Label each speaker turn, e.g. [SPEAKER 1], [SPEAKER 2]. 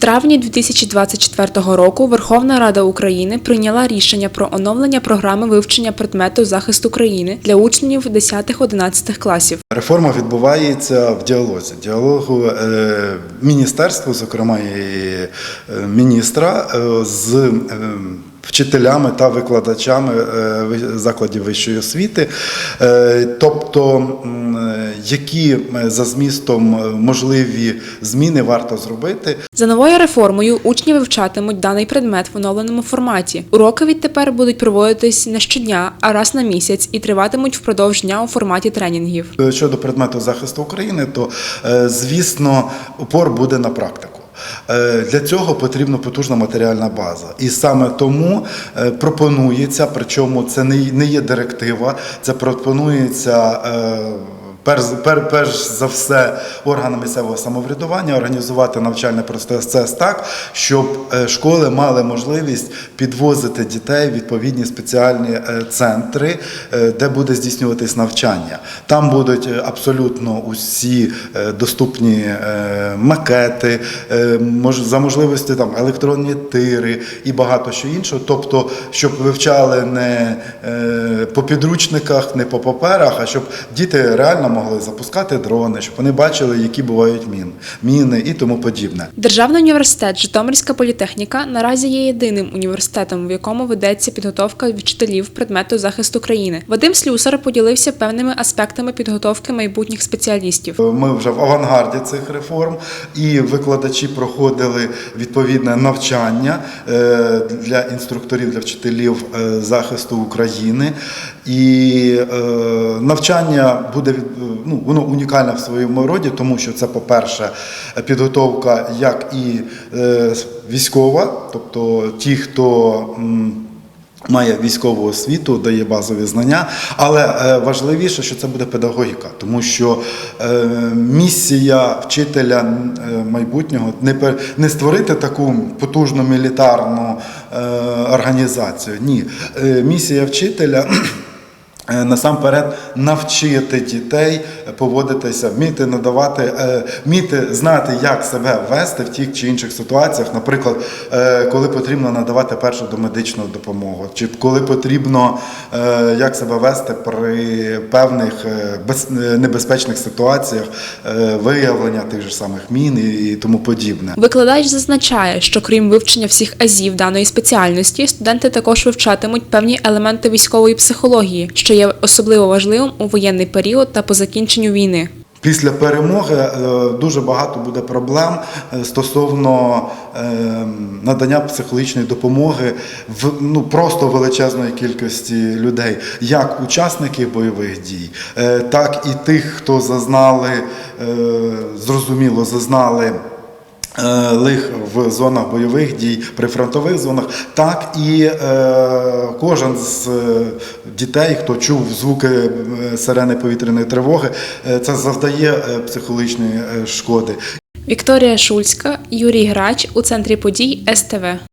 [SPEAKER 1] травні 2024 року Верховна Рада України прийняла рішення про оновлення програми вивчення предмету захисту країни для учнів 10-11 класів.
[SPEAKER 2] Реформа відбувається в діалозі. Діалогу е, міністерства, зокрема і е, міністра, е, з вчителями та викладачами е, закладів вищої освіти. Е, Тобто, які е, за змістом можливі зміни варто зробити,
[SPEAKER 1] За новою реформою учні вивчатимуть даний предмет в оновленому форматі. Уроки відтепер будуть проводитись не щодня, а раз на місяць і триватимуть впродовж дня у форматі тренінгів.
[SPEAKER 2] Щодо предмету захисту України, то звісно упор буде на практику. Е, Для цього потрібна потужна матеріальна база, і саме тому е, пропонується, причому це не є директива, це пропонується. Перш, пер, перш за все органам місцевого самоврядування організувати навчальний процес так, щоб е, школи мали можливість підвозити дітей в відповідні спеціальні е, центри, е, де буде здійснюватись навчання. Там будуть абсолютно усі доступні макети, за можливості там електронні тири і багато що іншого. Тобто, щоб вивчали не по підручниках, не по паперах, а щоб діти реально могли запускати дрони, щоб вони бачили, які бувають мін, міни і тому подібне.
[SPEAKER 1] Державний університет Житомирська політехніка наразі є єдиним університетом, в якому ведеться підготовка вчителів предмету захисту країни. Вадим Слюсар поділився певними аспектами підготовки майбутніх спеціалістів.
[SPEAKER 2] Ми вже в авангарді цих реформ, і викладачі проходили відповідне навчання е, для інструкторів, для вчителів е, захисту України. І е, навчання буде від- ну, воно унікальне в своєму роді, тому що це, по-перше, підготовка як і е, військова, тобто ті, хто. м, Має військову освіту, дає базові знання, але е, важливіше, що це буде педагогіка, тому що е, місія вчителя е, майбутнього не не створити таку потужну мілітарну е, організацію. Ні, Е, місія вчителя. Е, Насамперед навчити дітей поводитися, вміти надавати, е, вміти знати, як себе вести в тих чи інших ситуаціях. Наприклад, е, коли потрібно надавати першу домедичну допомогу, чи коли потрібно як себе вести при певних без- небезпечних ситуаціях, виявлення тих же самих мін і тому подібне.
[SPEAKER 1] Викладач зазначає, що крім вивчення всіх азів даної спеціальності, студенти також вивчатимуть певні елементи військової психології, що є особливо важливим у воєнний період та по закінченню війни.
[SPEAKER 2] Після перемоги е, дуже багато буде проблем е, стосовно е, надання психологічної допомоги в ну просто величезної кількості людей, як учасників бойових дій, так і тих, хто зазнали зрозуміло, зазнали. Е, Лих в зонах бойових дій, прифронтових зонах, так і е, кожен з е, дітей, хто чув звуки е, сирени повітряної тривоги, це завдає психологічної шкоди.
[SPEAKER 1] Вікторія Шульська, Юрій Грач у центрі подій СТВ.